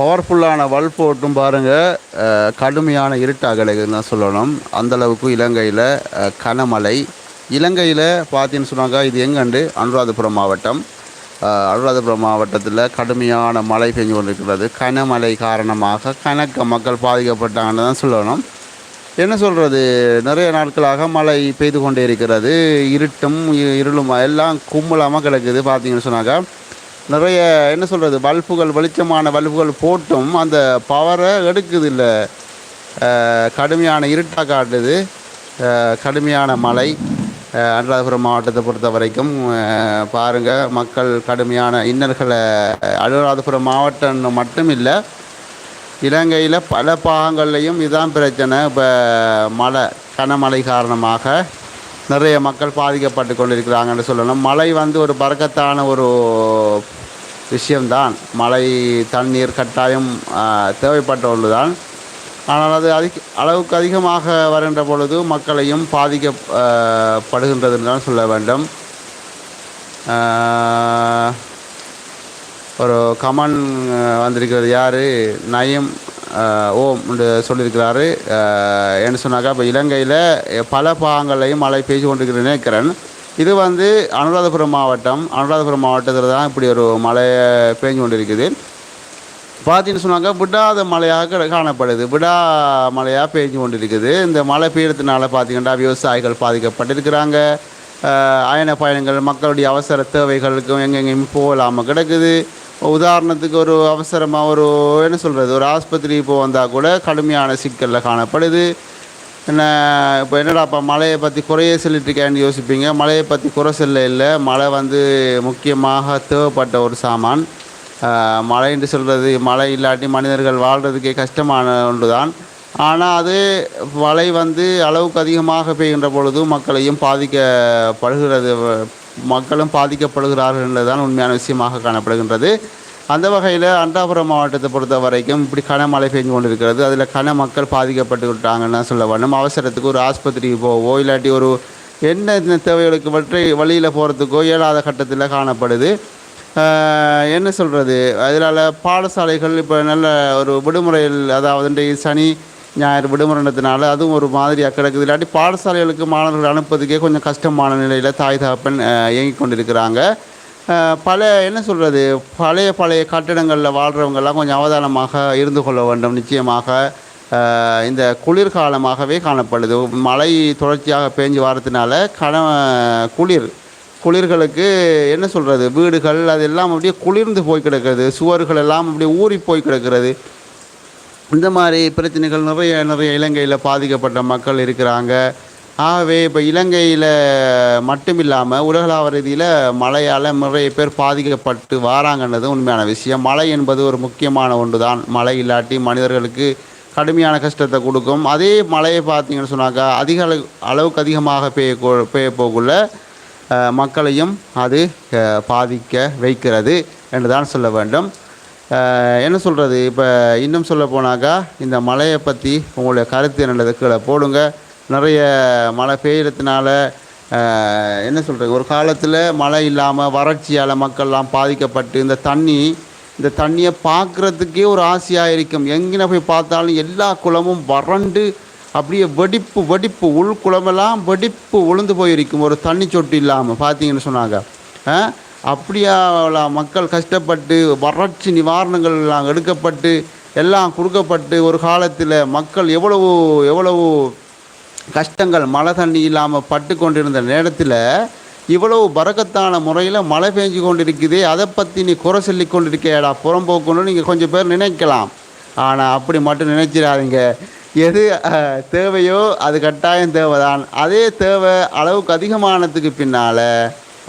பவர்ஃபுல்லான வல் போட்டும் பாருங்கள் கடுமையான இருட்டாகலைன்னு தான் சொல்லணும். அந்தளவுக்கு இலங்கையில் கனமழை. இலங்கையில் பார்த்தீங்கன்னு சொன்னாங்க இது எங்கண்டு? அனுராதபுரம் மாவட்டம். அனுராதபுரம் மாவட்டத்தில் கடுமையான மழை பெஞ்சு கொண்டிருக்கிறது. கனமழை காரணமாக கணக்க மக்கள் பாதிக்கப்பட்டாங்கன்னு தான் சொல்லணும். என்ன சொல்கிறது நிறைய நாட்களாக மழை பெய்து கொண்டே இருக்கிறது. இருட்டும் இருளும் எல்லாம் கும்பலாமல் கிடக்குது. பார்த்தீங்கன்னு சொன்னாக்க நிறைய என்ன சொல்கிறது பல்புகள் வெளிச்சமான பல்புகள் போட்டும் அந்த பவரை எடுக்குது இல்லை. கடுமையான இருட்டாக காட்டுது. கடுமையான மழை. அனுராதபுரம் மாவட்டத்தை பொறுத்த வரைக்கும் பாருங்கள் மக்கள் கடுமையான இன்னல்களை அனுராதபுரம் மாவட்டம் மட்டும் இல்லை இலங்கையில் பல பாகங்கள்லையும் இதுதான் பிரச்சனை. இப்போ மழை கனமழை காரணமாக நிறைய மக்கள் பாதிக்கப்பட்டு கொண்டிருக்கிறாங்கன்னு சொல்லணும். மழை வந்து ஒரு பறக்கத்தான ஒரு விஷயம்தான். மழை தண்ணீர் கட்டாயம் தேவைப்பட்ட தேவைப்பட்ட ஒன்றுதான். ஆனால் அது அதிக அளவுக்கு அதிகமாக வருகின்ற பொழுது மக்களையும் பாதிக்கப்படுகின்றது தான் சொல்ல வேண்டும். ஒரு கமன் வந்திருக்கிறது யார்? நயம் ஓம் என்று சொல்லியிருக்கிறாரு. என்று என்ன சொன்னாக்கா இப்போ இலங்கையில் பல பாகங்களையும் மழை பெய்து கொண்டிருக்கிறேன் நினைக்கிறேன். இது வந்து அனுராதபுரம் மாவட்டம். அனுராதபுரம் மாவட்டத்தில் தான் இப்படி ஒரு மழை கொண்டு கொண்டிருக்குது. பார்த்தீங்கன்னு சொன்னாங்க விடாத மழையாக கிட- காணப்படுது. விடா மழையாக பெய்ஞ்சு கொண்டிருக்குது. இந்த மழை பெய்யறதுனால பார்த்தீங்கன்னா விவசாயிகள் பாதிக்கப்பட்டிருக்கிறாங்க. அஹ், அயன பயணங்கள் மக்களுடைய அவசர தேவைகளுக்கும் எங்கெங்கேயும் போகலாமல் கிடக்குது. உதாரணத்துக்கு ஒரு அவசரமாக ஒரு என்ன சொல்கிறது ஒரு ஆஸ்பத்திரி இப்போ வந்தால் கூட கடுமையான சிக்கலில் காணப்படுது. என்ன இப்போ என்னடாப்பா மழையை பற்றி குறைய சொல்லிட்டுருக்கேன்னு யோசிப்பீங்க. மழையை பற்றி குறை சொல்ல இல்லை. மழை வந்து முக்கியமாக தேவைப்பட்ட ஒரு சாமான். மழை மழைன்னு சொல்கிறது மழை இல்லாட்டி மனிதர்கள் வாழ்கிறதுக்கே கஷ்டமான ஒன்று தான் ஆனால் அது மழை வந்து அளவுக்கு அதிகமாக பெய்கின்ற பொழுது மக்களையும் பாதிக்கப்படுகிறது. மக்களும் பாதிக்கப்படுகிறார்கள் என்பதுதான் உண்மையான விஷயமாக காணப்படுகின்றது. அந்த வகையில் அண்டாபுரம் மாவட்டத்தை பொறுத்த வரைக்கும் இப்படி கனமழை பெஞ்சு கொண்டிருக்கிறது. அதில் கன மக்கள் பாதிக்கப்பட்டுக்கிட்டாங்கன்னு சொல்ல வேணும் அவசரத்துக்கு ஒரு ஆஸ்பத்திரிக்கு போவோ இல்லாட்டி ஒரு என்ன தேவைகளுக்கு வற்றி வழியில் போகிறதுக்கோ இயலாத கட்டத்தில் காணப்படுது. என்ன சொல்கிறது அதனால் பாடசாலைகள் இப்போ நல்ல ஒரு விடுமுறையில் அதாவது சனி ஞாயிறு விடுமுறைனதுனால அதுவும் ஒரு மாதிரியாக கிடக்குது. இல்லாட்டி பாடசாலைகளுக்கு மாணவர்கள் அனுப்புறதுக்கே கொஞ்சம் கஷ்டமான நிலையில் தாய் தகப்பன் இயங்கி கொண்டிருக்கிறாங்க. பல என்ன சொல்கிறது பழைய பழைய கட்டிடங்களில் வாழ்கிறவங்கெல்லாம் கொஞ்சம் அவதானமாக இருந்து கொள்ள வேண்டும். நிச்சயமாக இந்த குளிர்காலமாகவே காணப்படுது. மழை தொடர்ச்சியாக பேஞ்சு வரதுனால கண குளிர் குளிர்களுக்கு என்ன சொல்கிறது வீடுகள் அதெல்லாம் அப்படியே குளிர்ந்து போய் கிடக்கிறது. சுவர்கள் எல்லாம் அப்படியே ஊறி போய் கிடக்கிறது. இந்த மாதிரி பிரச்சனைகள் நிறைய நிறைய இலங்கையில் பாதிக்கப்பட்ட மக்கள் இருக்கிறாங்க. ஆகவே இப்போ இலங்கையில் மட்டும் இல்லாமல் உலகளாவ ரீதியில் மழையால் நிறைய பேர் பாதிக்கப்பட்டு வாராங்கன்றது உண்மையான விஷயம். மழை என்பது ஒரு முக்கியமான ஒன்று தான் மழை இல்லாட்டி மனிதர்களுக்கு கடுமையான கஷ்டத்தை கொடுக்கும். அதே மழையை பார்த்தீங்கன்னு சொன்னாக்கா அதிக அளவு அளவுக்கு அதிகமாக பெய்ய பெய்ய போகுள்ள மக்களையும் அது பாதிக்க வைக்கிறது என்று தான் சொல்ல வேண்டும். என்ன சொல்கிறது இப்போ இன்னும் சொல்ல போனாக்கா இந்த மழையை பற்றி உங்களுடைய கருத்து என்னது கீழே போடுங்க. நிறைய மழை பெய்யறதுனால என்ன சொல்கிறது ஒரு காலத்தில் மழை இல்லாமல் வறட்சியால் மக்கள்லாம் பாதிக்கப்பட்டு இந்த தண்ணி இந்த தண்ணியை பார்க்குறதுக்கே ஒரு ஆசையாக இருக்கும். எங்கே போய் பார்த்தாலும் எல்லா குளமும் வறண்டு அப்படியே வெடிப்பு வெடிப்பு உள் குளமெல்லாம் வெடிப்பு உளுந்து போயிருக்கும். ஒரு தண்ணி சொட்டு இல்லாமல் பார்த்தீங்கன்னு சொன்னாங்க. அப்படியா மக்கள் கஷ்டப்பட்டு வறட்சி நிவாரணங்கள்லாம் எடுக்கப்பட்டு எல்லாம் கொடுக்கப்பட்டு ஒரு காலத்தில் மக்கள் எவ்வளவு எவ்வளவு கஷ்டங்கள் மழை தண்ணி இல்லாமல் பட்டு கொண்டிருந்த நேரத்தில் இவ்வளவு பறக்கத்தான முறையில் மழை பெஞ்சு கொண்டிருக்குதே அதை பற்றி நீ குறை சொல்லி கொண்டிருக்கேடா புறம்போக்குன்னு நீங்கள் கொஞ்சம் பேர் நினைக்கலாம். ஆனால் அப்படி மட்டும் நினைச்சிடாதீங்க. எது தேவையோ அது கட்டாயம் தேவைதான். அதே தேவை அளவுக்கு அதிகமானதுக்கு பின்னால்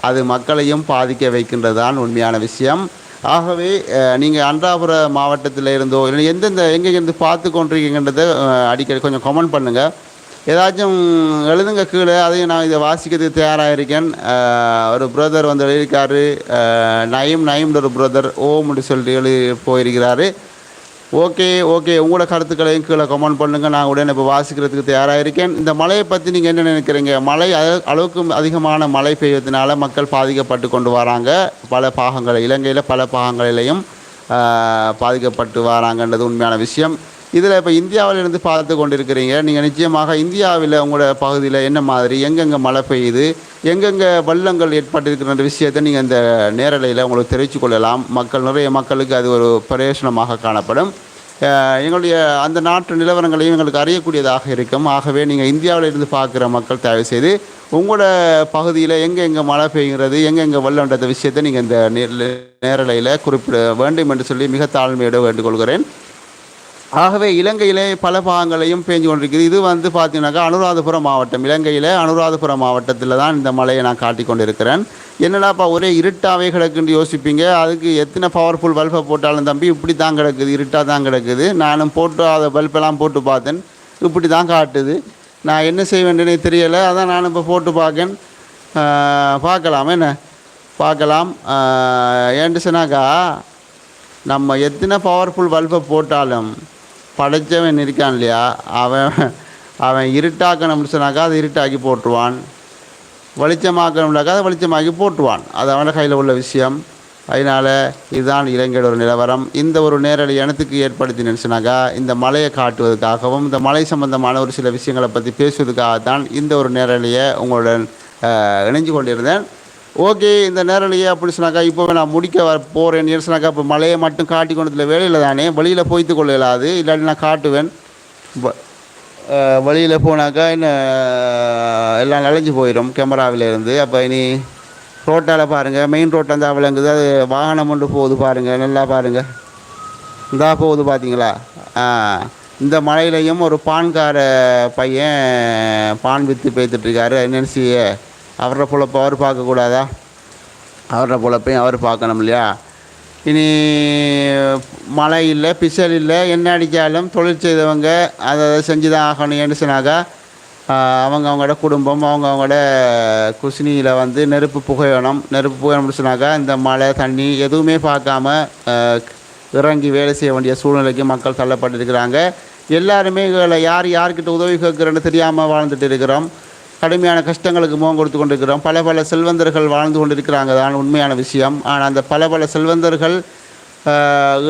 அது மக்களையும் பாதிக்க வைக்கின்றதான் உண்மையான விஷயம். ஆகவே நீங்கள் அன்றாபுர மாவட்டத்தில் இருந்தோ இல்லை எந்தெந்த எங்கேருந்து பார்த்து கொண்டிருக்கீங்கன்றதை அடிக்கடி கொஞ்சம் கமெண்ட் பண்ணுங்கள் ஏதாச்சும் எழுதுங்க கீழே அதையும் நான் இதை வாசிக்கிறதுக்கு தயாராக இருக்கேன். ஒரு பிரதர் வந்து எழுதியிருக்காரு. நயம் நயம்ன்ற ஒரு பிரதர் ஓம்னு சொல்லிட்டு எழுதி போயிருக்கிறாரு. ஓகே ஓகே உங்களோட கருத்துக்களையும் கீழே கமெண்ட் பண்ணுங்கள் நான் உடனே இப்போ வாசிக்கிறதுக்கு தயாராக இருக்கேன். இந்த மழையை பற்றி நீங்கள் என்ன நினைக்கிறீங்க? மழை அளவுக்கு அதிகமான மழை பெய்வதனால மக்கள் பாதிக்கப்பட்டு கொண்டு வராங்க. பல பாகங்கள் இலங்கையில் பல பாகங்களிலையும் பாதிக்கப்பட்டு வராங்கன்றது உண்மையான விஷயம். இதில் இப்போ இந்தியாவிலிருந்து பார்த்து கொண்டிருக்கிறீங்க. நீங்கள் நிச்சயமாக இந்தியாவில் உங்களோட பகுதியில் என்ன மாதிரி எங்கெங்கே மழை பெய்யுது எங்கெங்கே வெள்ளங்கள் ஏற்பட்டிருக்கிற விஷயத்தை நீங்கள் இந்த நேரலையில் உங்களுக்கு தெரிவித்து கொள்ளலாம். மக்கள் நிறைய மக்களுக்கு அது ஒரு பிரயோசனமாக காணப்படும். எங்களுடைய அந்த நாட்டு நிலவரங்களையும் எங்களுக்கு அறியக்கூடியதாக இருக்கும். ஆகவே நீங்கள் இந்தியாவில் இருந்து பார்க்குற மக்கள் தயவு செய்து உங்களோட பகுதியில் எங்கே எங்கே மழை பெய்கிறது எங்கே எங்கே வெள்ளம்ன்ற விஷயத்தை நீங்கள் இந்த நே- நேரலையில் குறிப்பிட வேண்டும் என்று சொல்லி மிக தாழ்மையோடு வேண்டுகொள்கிறேன். ஆகவே இலங்கையிலே பல பாகங்களையும் பேஞ்சு கொண்டிருக்குது இது வந்து பார்த்தீங்கன்னாக்கா அனுராதபுரம் மாவட்டம். இலங்கையில் அனுராதபுரம் மாவட்டத்தில் தான் இந்த மலையை நான் காட்டி கொண்டிருக்கிறேன். என்னடாப்பா ஒரே இருட்டாவே கிடக்குன்னு யோசிப்பீங்க. அதுக்கு எத்தனை பவர்ஃபுல் பல்பை போட்டாலும் தம்பி இப்படி தான் கிடக்குது இருட்டாக தான் கிடக்குது. நானும் போட்டு அதை பல்பெல்லாம் போட்டு பார்த்தேன். இப்படி தான் காட்டுது. நான் என்ன செய்ய தெரியலை. அதான் நான் இப்போ போட்டு பார்க்கேன். பார்க்கலாம். என்ன? பார்க்கலாம். ஏன்ட்டு சொன்னாக்கா நம்ம எத்தனை பவர்ஃபுல் பல்பை போட்டாலும் படைச்சவன் இருக்கான் இல்லையா? அவன் அவன் இருட்டாக்கணும்னு சொன்னாக்கா அதை இருட்டாக்கி போட்டுருவான் வெளிச்சமாக்கணும்னாக்கா அதை வெளிச்சமாக்கி போட்டுருவான் அது அவன கையில் உள்ள விஷயம். அதனால் இதுதான் இலங்கையோட ஒரு நிலவரம். இந்த ஒரு நேரடி இனத்துக்கு ஏற்படுத்தி நினச்சினாக்கா இந்த மலையை காட்டுவதற்காகவும் இந்த மலை சம்பந்தமான ஒரு சில விஷயங்களை பற்றி பேசுவதற்காகத்தான் இந்த ஒரு நேரலையை உங்களுடன் இணைஞ்சு கொண்டிருந்தேன். ஓகே இந்த நேரலையே அப்படி சொன்னாக்கா இப்போ நான் முடிக்க வர போகிறேன் சொன்னாக்கா இப்போ மலையை மட்டும் காட்டி கொண்டதில் வேலையில் தானே? வெளியில் போய்த்து கொள்ள இல்லாது இல்லாட்டி நான் காட்டுவேன். வழியில் போனாக்கா என்ன எல்லாம் நலைஞ்சு போயிடும் கேமராவில் இருந்து. அப்போ இனி ரோட்டால் பாருங்கள் மெயின் ரோட்டை இருந்தால் விளங்குது. அது வாகனம் கொண்டு போகுது பாருங்கள் நல்லா பாருங்கள் இந்தா போகுது பார்த்தீங்களா ஆ. இந்த மலையிலையும் ஒரு பான்கார பையன் பான் விற்று பேத்துட்ருக்காரு என்என்சியை அவரோட பொழப்ப அவர் பார்க்கக்கூடாதா? அவரோட பொழப்பையும் அவர் பார்க்கணும் இல்லையா? இனி மழை இல்லை பிசல் இல்லை என்ன அடித்தாலும் தொழில் செய்தவங்க அதை அதை செஞ்சு தான் ஆகணும் ஏன்னு சொன்னாக்கா அவங்க அவங்களோட குடும்பம் அவங்க அவங்களோட குசினியில் வந்து நெருப்பு புகையணும். நெருப்பு புகையணும்னு சொன்னாக்கா இந்த மழை தண்ணி எதுவுமே பார்க்காம இறங்கி வேலை செய்ய வேண்டிய சூழ்நிலைக்கு மக்கள் தள்ளப்பட்டிருக்கிறாங்க எல்லாருமே யார் யார்கிட்ட உதவி கேட்குறேன்னு தெரியாமல் வாழ்ந்துட்டு இருக்கிறோம். கடுமையான கஷ்டங்களுக்கு முகம் கொடுத்து கொண்டிருக்கிறோம். பல பல செல்வந்தர்கள் வாழ்ந்து கொண்டிருக்கிறாங்க. தான் உண்மையான விஷயம். ஆனால் அந்த பல பல செல்வந்தர்கள்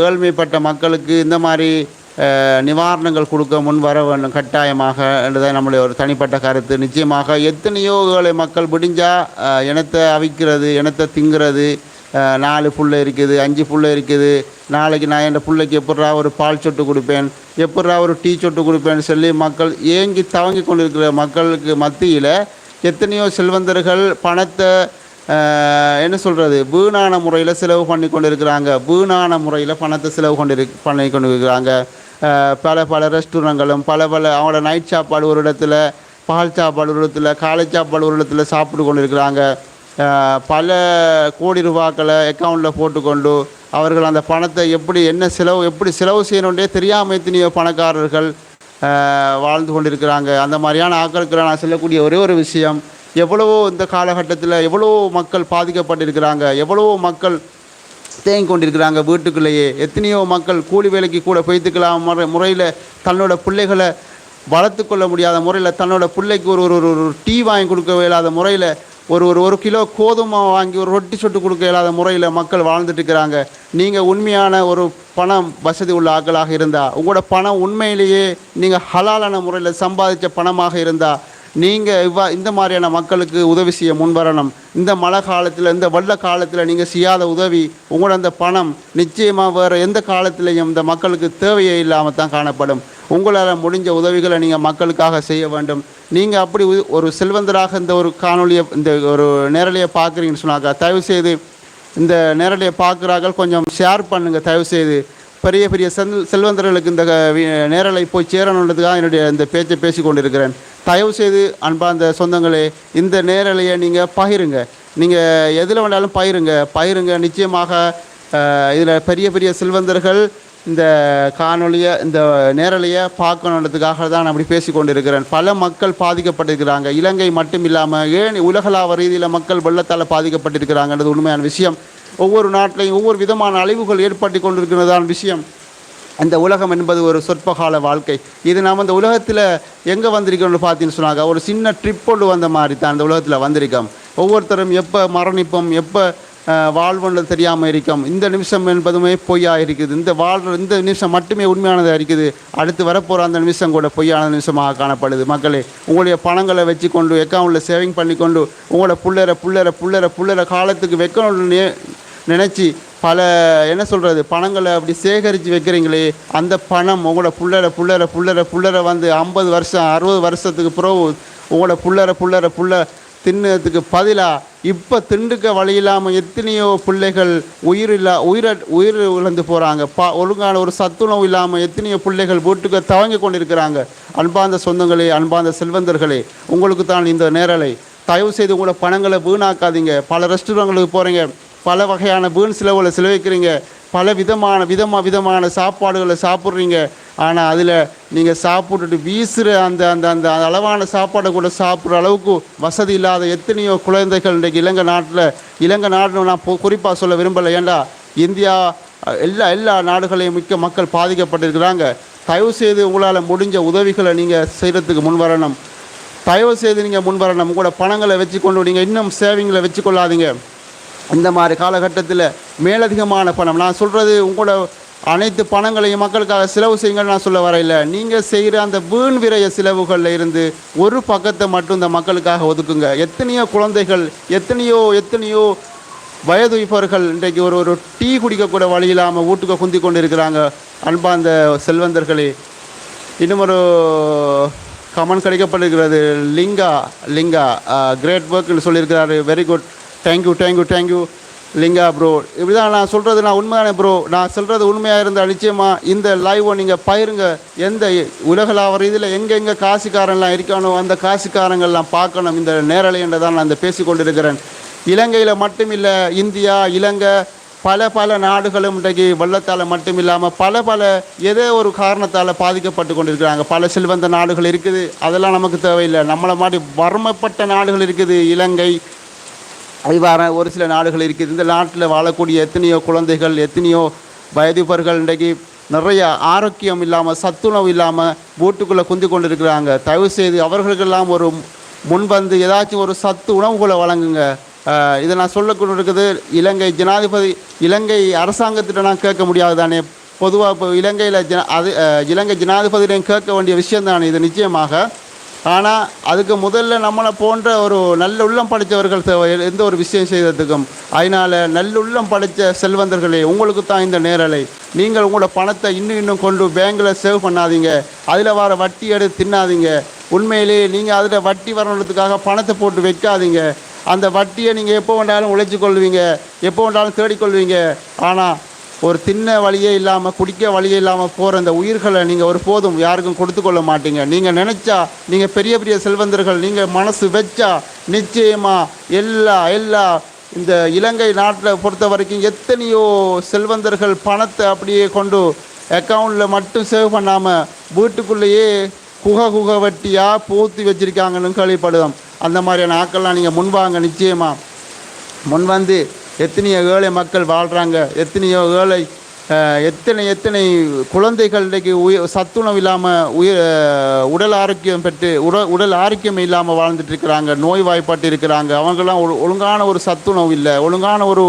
ஏழ்மைப்பட்ட மக்களுக்கு இந்த மாதிரி நிவாரணங்கள் கொடுக்க முன் வர வேண்டும் கட்டாயமாக என்றுதான் நம்முடைய ஒரு தனிப்பட்ட கருத்து. நிச்சயமாக எத்தனையோ ஏழை மக்கள் விடிஞ்சால் இனத்தை அவிக்கிறது இனத்தை திங்கிறது நாலு புள்ள இருக்குது அஞ்சு புள்ள இருக்குது. நாளைக்கு நான் என் பிள்ளைக்கு எப்பட்றா ஒரு பால் சொட்டு கொடுப்பேன் எப்பட்றா ஒரு டீ சொட்டு கொடுப்பேன்னு சொல்லி மக்கள் ஏங்கி தவங்கி கொண்டிருக்கிற மக்களுக்கு மத்தியில் எத்தனையோ செல்வந்தர்கள் பணத்தை என்ன சொல்கிறது வீணான முறையில் செலவு பண்ணி கொண்டு இருக்கிறாங்க வீணான முறையில் பணத்தை செலவு கொண்டு பண்ணி கொண்டிருக்கிறாங்க. பல பல ரெஸ்டாரங்களும் பல பல அவங்களோட நைட் சாப்பாடு ஒரு இடத்துல பால் சாப்பாடு ஒரு இடத்துல காலை சாப்பாடு ஒரு இடத்துல சாப்பிட்டு கொண்டு இருக்கிறாங்க பல கோடி ரூபாக்களை அக்கௌண்ட்டில் போட்டுக்கொண்டு அவர்கள் அந்த பணத்தை எப்படி என்ன செலவு எப்படி செலவு செய்யணுன்றே தெரியாமல் எத்தனையோ பணக்காரர்கள் வாழ்ந்து கொண்டிருக்கிறாங்க. அந்த மாதிரியான ஆக்களுக்கு நான் சொல்லக்கூடிய ஒரே ஒரு விஷயம் எவ்வளவோ இந்த காலகட்டத்தில் எவ்வளவோ மக்கள் பாதிக்கப்பட்டிருக்கிறாங்க எவ்வளவோ மக்கள் தேங்கி கொண்டிருக்கிறாங்க வீட்டுக்குள்ளேயே. எத்தனையோ மக்கள் கூலி வேலைக்கு கூட பொய்த்துக்கலாம் முறை முறையில் தன்னோட பிள்ளைகளை வளர்த்து கொள்ள முடியாத முறையில் தன்னோட பிள்ளைக்கு ஒரு ஒரு ஒரு ஒரு டீ வாங்கி கொடுக்க இயலாத முறையில் ஒரு ஒரு ஒரு கிலோ கோதுமை வாங்கி ஒரு ரொட்டி சொட்டு கொடுக்க இயலாத முறையில் மக்கள் வாழ்ந்துட்டு இருக்கிறாங்க. நீங்கள் உண்மையான ஒரு பணம் வசதி உள்ள ஆட்களாக இருந்தால் உங்களோட பணம் உண்மையிலேயே நீங்கள் ஹலாலான முறையில் சம்பாதிச்ச பணமாக இருந்தால் நீங்கள் இவ்வா இந்த மாதிரியான மக்களுக்கு உதவி செய்ய முன்வரணும். இந்த மழை காலத்தில் இந்த வெள்ள காலத்தில் நீங்கள் செய்யாத உதவி உங்களோட அந்த பணம் நிச்சயமாக வேறு எந்த காலத்திலையும் இந்த மக்களுக்கு தேவையே இல்லாமல் தான் காணப்படும். உங்களால் முடிஞ்ச உதவிகளை நீங்கள் மக்களுக்காக செய்ய வேண்டும். நீங்கள் அப்படி ஒரு செல்வந்தராக இந்த ஒரு காணொலியை இந்த ஒரு நேரலையை பார்க்குறீங்கன்னு சொன்னாக்கா தயவு செய்து இந்த நேரலையை பார்க்குறார்கள் கொஞ்சம் ஷேர் பண்ணுங்கள் தயவு செய்து பெரிய பெரிய செல் செல்வந்தர்களுக்கு இந்த நேரலை போய் சேரணுன்றதுக்காக என்னுடைய இந்த பேச்சை பேசி கொண்டிருக்கிறேன் தயவு செய்து அன்பார்ந்த சொந்தங்களே இந்த நேரலையை நீங்கள் பகிருங்க. நீங்கள் எதில் வேணாலும் பகிருங்க. பயிருங்க நிச்சயமாக இதில் பெரிய பெரிய செல்வந்தர்கள் இந்த காணொலியை இந்த நேரலையை பார்க்கணுன்றதுக்காக தான் நான் அப்படி பேசி கொண்டிருக்கிறேன். பல மக்கள் பாதிக்கப்பட்டிருக்கிறாங்க. இலங்கை மட்டும் இல்லாமல் ஏன் உலகளாவ ரீதியில் மக்கள் வெள்ளத்தால் பாதிக்கப்பட்டிருக்கிறாங்கன்றது உண்மையான விஷயம். ஒவ்வொரு நாட்டிலையும் ஒவ்வொரு விதமான அழிவுகள் ஏற்பட்டு கொண்டிருக்கிறதான விஷயம். அந்த உலகம் என்பது ஒரு சொற்பகால வாழ்க்கை. இது நாம் இந்த உலகத்தில் எங்கே வந்திருக்கோம்னு பார்த்தீங்கன்னு சொன்னாங்க ஒரு சின்ன ட்ரிப் கொண்டு வந்த மாதிரி தான் அந்த உலகத்தில் வந்திருக்கோம். ஒவ்வொருத்தரும் எப்போ மரணிப்போம் எப்போ வாழ்வுன்றது தெரியாமல் இருக்கும். இந்த நிமிஷம் என்பதுமே பொய்யாக இருக்குது. இந்த வாழ்ற இந்த நிமிஷம் மட்டுமே உண்மையானதாக இருக்குது. அடுத்து வரப்போகிற அந்த நிமிஷம் கூட பொய்யான நிமிஷமாக காணப்படுது. மக்களே உங்களுடைய பணங்களை வச்சு கொண்டு அக்கௌண்ட்டில் சேவிங் பண்ணி கொண்டு உங்களோட புள்ளரை புள்ளரை புள்ளரை புள்ளரை காலத்துக்கு வைக்கணும்னு நினச்சி பல என்ன சொல்கிறது பணங்களை அப்படி சேகரித்து வைக்கிறீங்களே அந்த பணம் உங்களோட புள்ளரை புள்ளரை புள்ளரை புள்ளரை வந்து ஐம்பது வருஷம் அறுபது வருஷத்துக்கு பிறகு உங்களோட புள்ளரை புள்ளரை புள்ள தின்னதுக்கு பதிலாக இப்போ திண்டுக்க வழி இல்லாமல் எத்தனையோ பிள்ளைகள் உயிரில்லா உயிர உயிர் இழந்து போகிறாங்க பா ஒழுங்கான ஒரு சத்துணவு இல்லாமல் எத்தனையோ பிள்ளைகள் வீட்டுக்கு தவங்கி கொண்டிருக்கிறாங்க. அன்பார்ந்த சொந்தங்களே அன்பார்ந்த செல்வந்தர்களே உங்களுக்கு தான் இந்த நேரலை. தயவு செய்து உங்களோட பணங்களை வீணாக்காதீங்க. பல ரெஸ்டாரண்ட்களுக்கு போகிறீங்க பல வகையான வீண் செலவுகளை செலவழிக்கிறீங்க. பல விதமான விதமாக விதமான சாப்பாடுகளை சாப்பிட்றீங்க. ஆனால் அதில் நீங்கள் சாப்பிட்டுட்டு வீசுகிற அந்த அந்த அந்த அளவான சாப்பாடை கூட சாப்பிட்ற அளவுக்கு வசதி இல்லாத எத்தனையோ குழந்தைகள் இன்றைக்கு இலங்கை நாட்டில் இலங்கை நாடுன்னு நான் குறிப்பாக சொல்ல விரும்பலை. ஏண்டா? இந்தியா எல்லா எல்லா நாடுகளையும் மிக்க மக்கள் பாதிக்கப்பட்டிருக்கிறாங்க. தயவு செய்து உங்களால் முடிஞ்ச உதவிகளை நீங்கள் செய்கிறதுக்கு முன் வரணும் தயவு செய்து நீங்கள் முன் வரணும் உங்களோட பணங்களை வச்சுக்கொண்டு நீங்கள் இன்னும் சேவிங்கில் வச்சுக்கொள்ளாதீங்க. இந்த மாதிரி காலகட்டத்தில் மேலதிகமான பணம். நான் சொல்கிறது உங்களோட அனைத்து பணங்களையும் மக்களுக்காக செலவு செய்யுங்கன்னு நான் சொல்ல வரையில நீங்கள் செய்கிற அந்த வீண் விரைய செலவுகளில் இருந்து ஒரு பக்கத்தை மட்டும் இந்த மக்களுக்காக ஒதுக்குங்க. எத்தனையோ குழந்தைகள் எத்தனையோ எத்தனையோ வயது இப்பவர்கள் இன்றைக்கு ஒரு ஒரு டீ குடிக்கக்கூட வழி இல்லாமல் வீட்டுக்கு குந்தி கொண்டு இருக்கிறாங்க அன்பார்ந்த செல்வந்தர்களே இன்னும் ஒரு கமெண்ட் கிடைக்கப்பட்டிருக்கிறது. லிங்கா லிங்கா கிரேட் ஒர்க்னு சொல்லியிருக்கிறாரு. Very good thank you thank you thank you Linga bro இப்படி தான் நான் சொல்கிறது நான் உண்மைதானே ப்ரோ நான் சொல்கிறது உண்மையாக இருந்தால் நிச்சயமாக இந்த லைவை நீங்கள் பயிருங்க எந்த உலகளாவ இதில் எங்கெங்கே காசுக்காரன்லாம் இருக்கானோ அந்த காசுக்காரங்கள்லாம் பார்க்கணும். இந்த நேரலை என்று தான் நான் இந்த பேசிக்கொண்டிருக்கிறேன். இலங்கையில் இலங்கையில் மட்டுமில்லை இந்தியா இலங்கை பல பல நாடுகளும் இன்றைக்கு வெள்ளத்தால் மட்டும் இல்லாமல் பல பல ஏதோ ஒரு காரணத்தால் பாதிக்கப்பட்டு கொண்டிருக்கிறாங்க. பல செல்வந்த நாடுகள் இருக்குது. அதெல்லாம் நமக்கு தேவையில்லை. நம்மளை மாதிரி வறுமைப்பட்ட நாடுகள் இருக்குது. இலங்கை இவ்வாறு ஒரு சில நாடுகள் இருக்குது இந்த நாட்டில் வாழக்கூடிய எத்தனையோ குழந்தைகள் எத்தனையோ வயதிபர்கள் இன்றைக்கு நிறைய ஆரோக்கியம் இல்லாமல் சத்துணவு இல்லாமல் வீட்டுக்குள்ளே குந்தி கொண்டு இருக்கிறாங்க தயவு செய்து அவர்களுக்கெல்லாம் ஒரு முன் வந்து ஏதாச்சும் ஒரு சத்து உணவுகளை வழங்குங்க. இதை நான் சொல்லக்கொண்டு இருக்குது இலங்கை ஜனாதிபதி இலங்கை அரசாங்கத்திட்ட நான் கேட்க முடியாது தானே. பொதுவாக இப்போ இலங்கையில் ஜன அது இலங்கை ஜனாதிபதியிடம் கேட்க வேண்டிய விஷயம் தானே இது. நிச்சயமாக ஆனால் அதுக்கு முதல்ல நம்மளை போன்ற ஒரு நல்ல உள்ளம் படைத்தவர்கள் எந்த ஒரு விஷயம் செய்ததுக்கும். அதனால் நல்லுள்ளம் படைத்த செல்வந்தர்களே உங்களுக்கு தான் இந்த நேரலை. நீங்கள் உங்களோட பணத்தை இன்னும் இன்னும் கொண்டு பேங்கில் சேவ் பண்ணாதீங்க. அதில் வர வட்டி எடுத்து தின்னாதீங்க. உண்மையிலேயே நீங்கள் அதில் வட்டி வரணுன்றதுக்காக பணத்தை போட்டு வைக்காதீங்க. அந்த வட்டியை நீங்கள் எப்போ வேண்டாலும் உழைச்சி கொள்வீங்க எப்போ வேண்டாலும் தேடிக்கொள்வீங்க. ஆனால் ஒரு தின்ன வழியே இல்லாமல் குடிக்க வழியே இல்லாமல் போகிற அந்த உயிர்களை நீங்கள் ஒரு போதும் யாருக்கும் கொடுத்து கொள்ள மாட்டீங்க. நீங்கள் நினச்சா நீங்கள் பெரிய பெரிய செல்வந்தர்கள் நீங்கள் மனசு வச்சா நிச்சயமாக எல்லா எல்லா இந்த இலங்கை நாட்டில் பொறுத்த வரைக்கும் எத்தனையோ செல்வந்தர்கள் பணத்தை அப்படியே கொண்டு அக்கௌண்ட்டில் மட்டும் சேவ் பண்ணாமல் வீட்டுக்குள்ளேயே குக குக வட்டியாக போத்தி வச்சுருக்காங்கன்னு கேள்விப்படுவோம். அந்த மாதிரியான ஆட்கள்லாம் நீங்கள் முன்வாங்க நிச்சயமாக முன் வந்து எத்தனையோ ஏழை மக்கள் வாழ்கிறாங்க எத்தனையோ ஏழை எத்தனை எத்தனை குழந்தைகள் இன்றைக்கு உய சத்துணவு இல்லாமல் உயிர் உடல் ஆரோக்கியம் பெற்று உட உடல் ஆரோக்கியம் இல்லாமல் வாழ்ந்துட்டு இருக்கிறாங்க நோய்வாய்ப்பட்டு இருக்கிறாங்க. அவங்கெல்லாம் ஒரு ஒழுங்கான ஒரு சத்துணவு இல்லை ஒழுங்கான ஒரு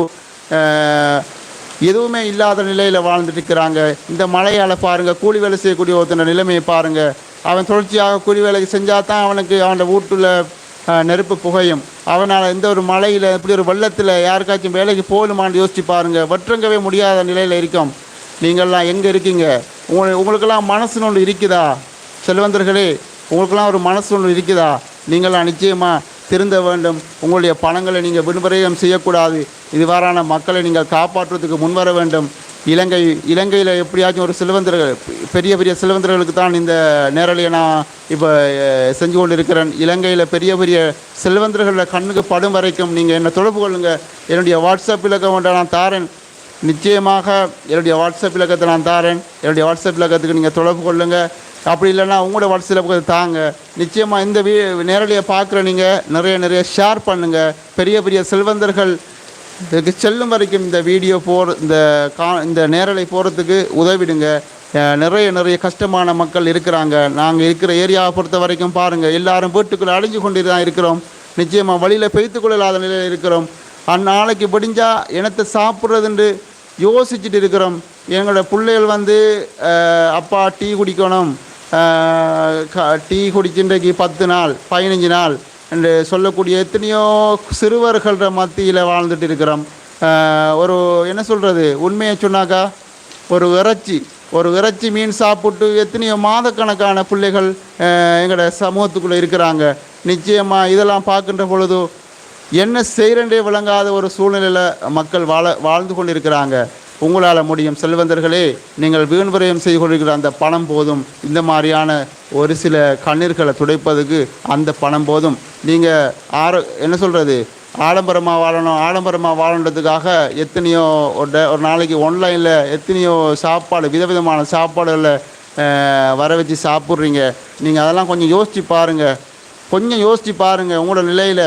எதுவுமே இல்லாத நிலையில் வாழ்ந்துட்டு இருக்கிறாங்க இந்த மழையால் பாருங்கள் கூலி வேலை செய்யக்கூடிய ஒருத்தன நிலைமையை பாருங்கள் அவன் தொடர்ச்சியாக கூலி வேலைக்கு செஞ்சால் தான் அவனுக்கு அவனோட வீட்டில் நெருப்பு புகையும். அவனால் எந்த ஒரு மலையில் இப்படி ஒரு வெள்ளத்தில் யாருக்காச்சும் வேலைக்கு போகணுமான்னு யோசித்து பாருங்கள் வற்றங்கவே முடியாத நிலையில் இருக்கும். நீங்கள்லாம் எங்கே இருக்கீங்க? உங்களுக்கு உங்களுக்கெல்லாம் மனசுன்னு ஒன்று இருக்குதா? செல்வந்தர்களே உங்களுக்கெல்லாம் ஒரு மனசு ஒன்று இருக்குதா? நீங்களாம் நிச்சயமாக திருந்த வேண்டும். உங்களுடைய பணங்களை நீங்கள் விடுமுறையம் செய்யக்கூடாது. இதுவாறான மக்களை நீங்கள் காப்பாற்றுறதுக்கு முன்வர வேண்டும். இலங்கை இலங்கையில் எப்படியாச்சும் ஒரு செல்வந்தர்கள் பெரிய பெரிய செல்வந்தர்களுக்கு தான் இந்த நேரலையை நான் இப்போ செஞ்சு கொண்டு இருக்கிறேன் இலங்கையில் பெரிய பெரிய செல்வந்தர்களில் கண்ணுக்கு படும் வரைக்கும் நீங்கள் என்னை தொடர்பு கொள்ளுங்கள் என்னுடைய வாட்ஸ்அப் இலக்கம் ஒன்றை நான் தாரேன். நிச்சயமாக என்னுடைய வாட்ஸ்அப் இலக்கத்தை நான் தாரேன். என்னுடைய வாட்ஸ்அப் இலக்கத்துக்கு நீங்கள் தொடர்பு கொள்ளுங்கள் அப்படி இல்லைன்னா உங்களோட வாட்ஸ்அப் இலக்கத்தை தாங்க. நிச்சயமாக இந்த வீ நேரலையை பார்க்குற நீங்கள் நிறைய நிறைய ஷேர் பண்ணுங்கள் பெரிய பெரிய செல்வந்தர்கள் இதுக்கு செல்லும் வரைக்கும் இந்த வீடியோ போகிற இந்த கா இந்த நேரலை போகிறதுக்கு உதவிடுங்க. நிறைய நிறைய கஷ்டமான மக்கள் இருக்கிறாங்க. நாங்கள் இருக்கிற ஏரியாவை பொறுத்த வரைக்கும் பாருங்கள் எல்லாரும் வீட்டுக்குள்ளே அடைஞ்சு கொண்டு தான் இருக்கிறோம். நிச்சயமாக வழியில் பெய்த்து கொள்ளலாத நிலையில் இருக்கிறோம். அந்நாளைக்கு முடிஞ்சால் இனத்தை சாப்பிட்றதுன்னு யோசிச்சுட்டு இருக்கிறோம். எங்களோட பிள்ளைகள் வந்து அப்பா டீ குடிக்கணும். க- டீ குடிச்சுன்றைக்கு பத்து நாள் பதினஞ்சு நாள். என்று சொல்லக்கூடிய எத்தனையோ சிறுவர்கள மத்தியில் வாழ்ந்துட்டு இருக்கிறோம் ஒரு என்ன சொல்கிறது உண்மையை சொன்னாக்கா ஒரு இறைச்சி ஒரு இறைச்சி மீன் சாப்பிட்டு எத்தனையோ மாதக்கணக்கான பிள்ளைகள் எங்களோட சமூகத்துக்குள்ளே இருக்கிறாங்க. நிச்சயமாக இதெல்லாம் பார்க்கின்ற பொழுது என்ன செய்கிறன்றே விளங்காத ஒரு சூழ்நிலையில் மக்கள் வாழ வாழ்ந்து கொண்டிருக்கிறாங்க. உங்களால் முடியும். செல்வந்தர்களே நீங்கள் வீண் விரயம் செய்து கொள்கிற அந்த பணம் போதும். இந்த மாதிரியான ஒரு சில கண்ணீர்களை துடைப்பதுக்கு அந்த பணம் போதும். நீங்கள் ஆர என்ன சொல்கிறது ஆடம்பரமாக வாழணும். ஆடம்பரமாக வாழணுன்றதுக்காக எத்தனையோ ஒரு ஒரு நாளைக்கு ஒன்லைனில் எத்தனையோ சாப்பாடு விதவிதமான சாப்பாடுகளை வர வச்சு சாப்பிட்றீங்க. நீங்கள் அதெல்லாம் கொஞ்சம் யோசித்து பாருங்கள் கொஞ்சம் யோசித்து பாருங்கள் உங்களோட நிலையில்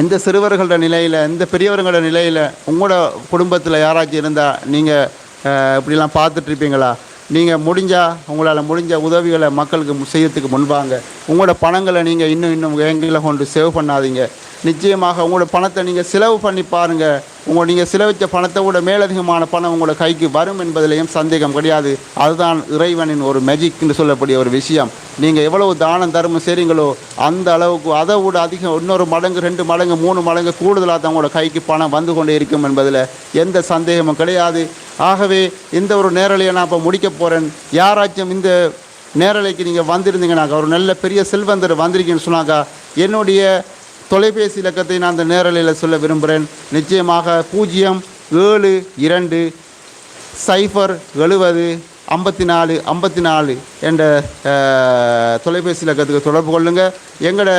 இந்த சிறுவர்களோட நிலையில் இந்த பெரியவர்களோட நிலையில் உங்களோட குடும்பத்தில் யாராச்சும் இருந்தால் நீங்கள் இப்படிலாம் பார்த்துட்ருப்பீங்களா? நீங்கள் முடிஞ்சால் உங்களால் முடிஞ்ச உதவிகளை மக்களுக்கு செய்யறதுக்கு முன்பாங்க. உங்களோட பணங்களை நீங்கள் இன்னும் இன்னும் எங்களை கொண்டு சேவ் பண்ணாதீங்க. நிச்சயமாக உங்களோட பணத்தை நீங்கள் செலவு பண்ணி பாருங்கள் உங்கள் நீங்கள் செலவித்த பணத்தை விட மேலதிகமான பணம் உங்களோட கைக்கு வரும் என்பதிலையும் சந்தேகம் கிடையாது. அதுதான் இறைவனின் ஒரு மேஜிக்னு சொல்லக்கூடிய ஒரு விஷயம். நீங்கள் எவ்வளவு தானம் தர்மம் செய்கிறீங்களோ அந்த அளவுக்கு அதை விட அதிகம் இன்னொரு மடங்கு ரெண்டு மடங்கு மூணு மடங்கு கூடுதலாக தான் உங்களோட கைக்கு பணம் வந்து கொண்டே இருக்கும் என்பதில் எந்த சந்தேகமும் கிடையாது. ஆகவே இந்த ஒரு நேரலையை நான் இப்போ முடிக்க போகிறேன் யாராச்சும் இந்த நேரலைக்கு நீங்கள் வந்திருந்தீங்கன்னாக்கா ஒரு நல்ல பெரிய செல்வந்தர் வந்திருக்கீங்கன்னு சொன்னாக்கா என்னுடைய தொலைபேசி இலக்கத்தை நான் அந்த நேரலையில் சொல்ல விரும்புகிறேன். நிச்சயமாக பூஜ்ஜியம் ஏழு இரண்டு சைஃபர் எழுபது ஐம்பத்தி நாலு ஐம்பத்தி நாலு. என்ற தொலைபேசியில் கற்றுக்க தொடர்பு கொள்ளுங்கள் எங்களோட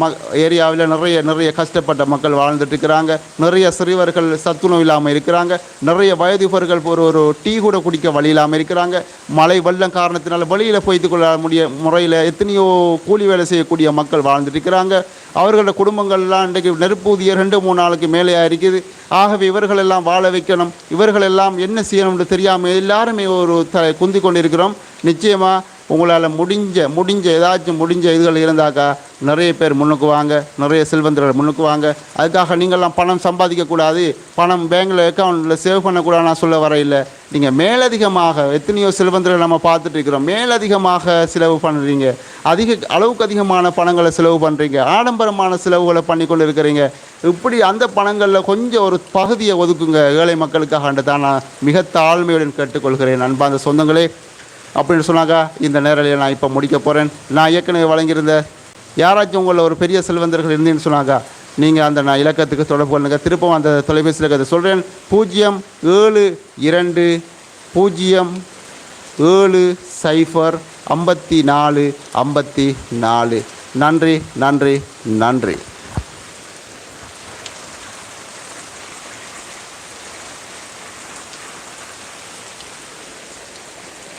ம ஏரியாவில் நிறைய நிறைய கஷ்டப்பட்ட மக்கள் வாழ்ந்துட்டு இருக்கிறாங்க நிறைய சிறுவர்கள் சத்துணவு இல்லாமல் இருக்கிறாங்க. நிறைய வயதுபர்கள் ஒரு ஒரு டீ கூட குடிக்க வழி இல்லாமல் இருக்கிறாங்க. மழை வெள்ளம் காரணத்தினால வெளியில் போய்த்து கொள்ள முடிய முறையில் எத்தனையோ கூலி வேலை செய்யக்கூடிய மக்கள் வாழ்ந்துட்டு இருக்கிறாங்க அவர்களோட குடும்பங்கள்லாம் இன்றைக்கு நெருப்பூதிய ரெண்டு மூணு நாளுக்கு மேலேயாக இருக்குது. ஆகவே இவர்களெல்லாம் வாழ வைக்கணும். இவர்களெல்லாம் என்ன செய்யணும்னு தெரியாமல் எல்லாருமே ஒரு த குந்தி கொண்டிருக்கிறோம். நிச்சயமாக உங்களால் முடிஞ்ச முடிஞ்ச ஏதாச்சும் முடிஞ்ச இதுகள் இருந்தாக்கா நிறைய பேர் முன்னுக்கு வாங்க நிறைய செல்வந்தர்கள் முன்னுக்கு வாங்க அதுக்காக நீங்கள்லாம் பணம் சம்பாதிக்கக்கூடாது பணம் பேங்கில் அக்கௌண்ட்டில் சேவ் பண்ணக்கூடாது நான் சொல்ல வரையில் நீங்கள் மேலதிகமாக எத்தனையோ செல்வந்தர்கள் நம்ம பார்த்துட்டு இருக்கிறோம் மேலதிகமாக செலவு பண்ணுறீங்க அதிக அளவுக்கு அதிகமான பணங்களை செலவு பண்ணுறீங்க ஆடம்பரமான செலவுகளை பண்ணி கொண்டு இருக்கிறீங்க இப்படி அந்த பணங்களில் கொஞ்சம் ஒரு பகுதியை ஒதுக்குங்க ஏழை மக்களுக்காக தான் நான் மிக தாழ்மையுடன் கேட்டுக்கொள்கிறேன். அன்பாந்த சொந்தங்களே அப்படின்னு சொன்னாக்கா இந்த நேரலையை நான் இப்போ முடிக்க போகிறேன் நான் ஏற்கனவே வழங்கியிருந்த யாராச்சும் உங்களில் ஒரு பெரிய செல்வந்தர்கள் இருந்தீங்கன்னு சொன்னாக்கா நீங்கள் அந்த நான் இலக்கத்துக்கு தொடர்பு கொள்ளுங்க. திருப்பவும் அந்த தொலைபேசி இலக்கத்தை சொல்கிறேன் பூஜ்ஜியம் ஏழு இரண்டு பூஜ்ஜியம் ஏழு சைஃபர் ஐம்பத்தி நாலு ஐம்பத்தி நாலு. நன்றி நன்றி நன்றி.